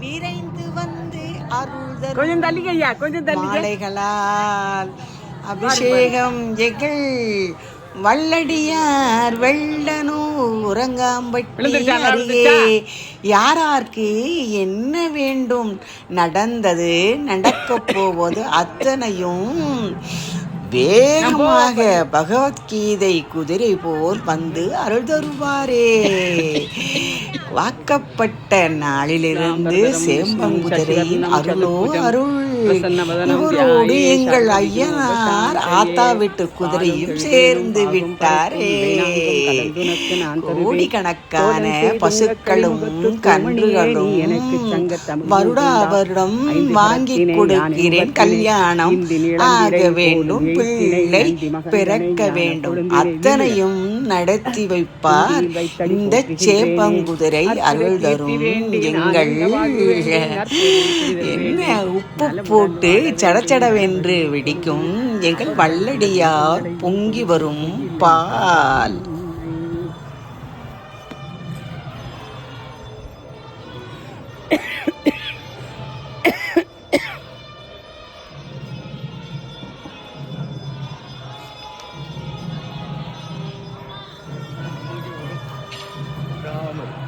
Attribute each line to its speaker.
Speaker 1: விரைந்து வந்து அருள்
Speaker 2: கொஞ்சம் தள்ளிக்க ஐயா கொஞ்சம் தள்ளிக்க.
Speaker 1: மாலைகளால் அபிஷேகம் எங்கள் வல்லடியார் வெள்ளனூர் உறங்காம்பட்டி? அருகே. யாரார்க்கு என்ன வேண்டும்? நடந்தது நடக்கப் போவது அத்தனையும் வேகமாக பகவத்கீதை குதிரை போல் வந்து அருள் தருவாரே. வாக்கப்பட்ட நாளிலிருந்து சேம்பங்குதிரையின் அருளோ அருள். இவரோடு எங்கள் ஐயனார் ஆத்தா விட்டு குதிரையும் சேர்ந்து விட்டாரே. கோடிக்கணக்கான பசுக்களும் கன்றுகளும் வருடா வருடம் வாங்கி கொடுக்கிறேன். கல்யாணம் ஆக வேண்டும். பிள்ளை பிறக்க வேண்டும். அத்தனையும் நடத்தி வைப்பார். இந்த சேப்பங்குதிரை அருள் தரும் எங்கள் என்ன உப்பு போட்டு சடச்சடவென்று வெடிக்கும் எங்கள் வல்லடியார் பொங்கி வரும் பால். ராமர்.